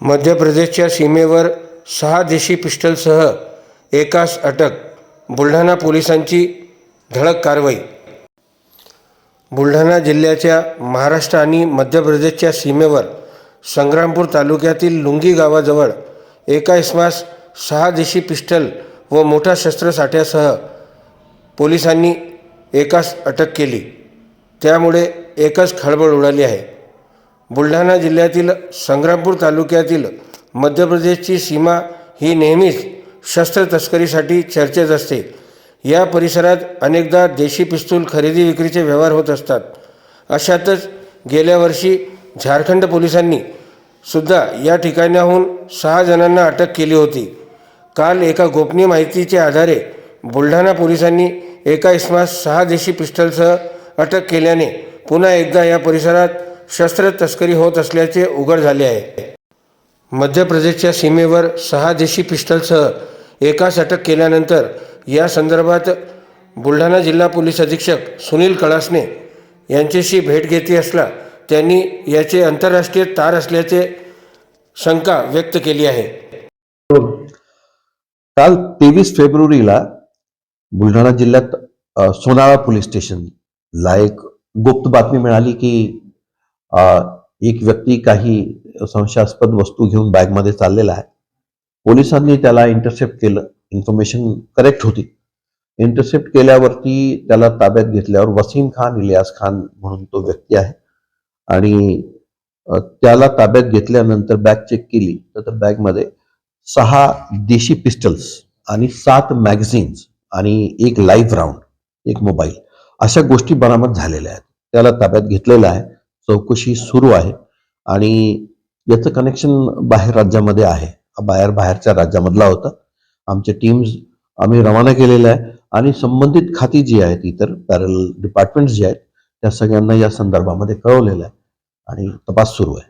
मध्य प्रदेशच्या सीमेवर सहा देशी पिस्टलसह एकास अटक बुलढाणा पोलिसांची धडक कारवाई. बुलढाणा जिल्ह्याच्या महाराष्ट्र आणि मध्य प्रदेशच्या सीमेवर संग्रामपूर तालुक्यातील लुंगी गावाजवळ एका इसमास सहा देशी पिस्टल व मोठा शस्त्रसाठ्यासह पोलिसांनी एकास अटक केली. त्यामुळे एकच खळबळ उडाली आहे. बुलढाणा जिल्ह्यातील संग्रामपूर तालुक्यातील मध्य प्रदेशची सीमा ही नेहमीच शस्त्र तस्करीसाठी चर्चेत असते. या परिसरात अनेकदा देशी पिस्तूल खरेदी विक्रीचे व्यवहार होत असतात. अशातच गेल्या वर्षी झारखंड पोलिसांनी सुद्धा या ठिकाणाहून सहा जणांना अटक केली होती. काल एका गोपनीय माहितीच्या आधारे बुलढाणा पोलिसांनी एका इसमास सहा देशी पिस्टलसह अटक केल्याने पुन्हा एकदा या परिसरात शस्त्र तस्करी होत असल्याचे उघड झाले आहे. मध्य प्रदेशच्या सीमेवर सहा देशी पिस्टलसह एकास अटक केल्यानंतर या संदर्भात बुलढाणा जिल्हा पोलीस अधीक्षक सुनील कळासने यांच्याशी भेट घेतली असला त्यांनी याचे आंतरराष्ट्रीय तार असल्याचे शंका व्यक्त केली आहे. काल तेवीस फेब्रुवारीला बुलढाणा जिल्ह्यात सोनाळा पोलीस स्टेशनला एक गुप्त बातमी मिळाली की एक व्यक्ती काही संशयास्पद वस्तू घेऊन बॅगमध्ये चाललेला आहे. पोलिसांनी त्याला इंटरसेप्ट केलं. इन्फॉर्मेशन करेक्ट होती. इंटरसेप्ट केल्यावरती त्याला ताब्यात घेतल्यावर वसीम खान इलियास खान म्हणून तो व्यक्ती आहे. आणि त्याला ताब्यात घेतल्यानंतर बॅग चेक केली. तर त्या बॅगमध्ये सहा देशी पिस्टल्स आणि सात मॅगझिन्स आणि एक लाईव्ह राऊंड एक मोबाईल अशा गोष्टी बरामद झालेल्या आहेत. त्याला ताब्यात घेतलेलं आहे. चौकशी सुरू आहे आणि याचं कनेक्शन बाहेर राज्यामध्ये आहे. बाहेर बाहेरच्या राज्यामधला होता. आमचे टीम्स आम्ही रवाना केलेल्या आहे आणि संबंधित खाती जी आहेत इतर पॅरल डिपार्टमेंट्स जे आहेत त्या सगळ्यांना या संदर्भामध्ये कळवलेलं आहे आणि तपास सुरू आहे.